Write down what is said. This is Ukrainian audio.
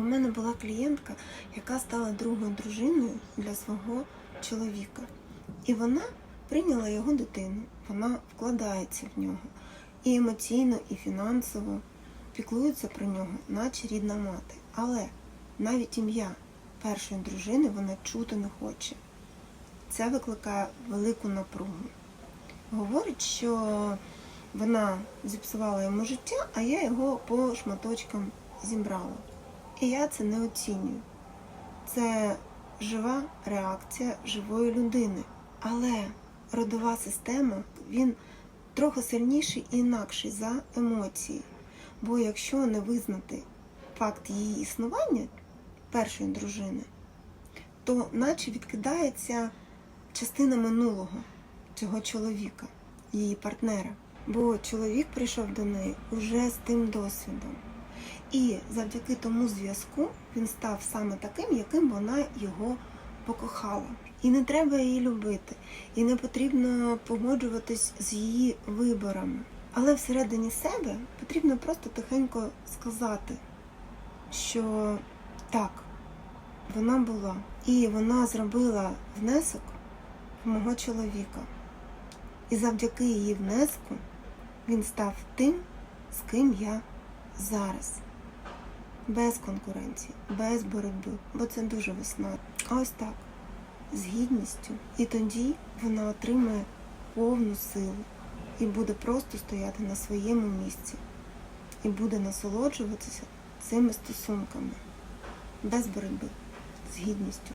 У мене була клієнтка, яка стала другою дружиною для свого чоловіка. І вона прийняла його дитину, вона вкладається в нього і емоційно, і фінансово піклується про нього, наче рідна мати. Але навіть ім'я першої дружини вона чути не хоче. Це викликає велику напругу. Говорить, що вона зіпсувала йому життя, а я його по шматочкам зібрала. І я це не оцінюю. Це жива реакція живої людини. Але родова система він трохи сильніший і інакший за емоції. Бо якщо не визнати факт її існування першої дружини, то наче відкидається частина минулого цього чоловіка, її партнера. Бо чоловік прийшов до неї уже з тим досвідом. І завдяки тому зв'язку він став саме таким, яким вона його покохала. І не треба її любити, і не потрібно погоджуватись з її виборами. Але всередині себе потрібно просто тихенько сказати, що так, вона була, і вона зробила внесок в мого чоловіка. І завдяки її внеску він став тим, з ким я зараз. Без конкуренції, без боротьби, бо це дуже весна. Ось так, з гідністю. І тоді вона отримає повну силу і буде просто стояти на своєму місці, і буде насолоджуватися цими стосунками без боротьби, з гідністю.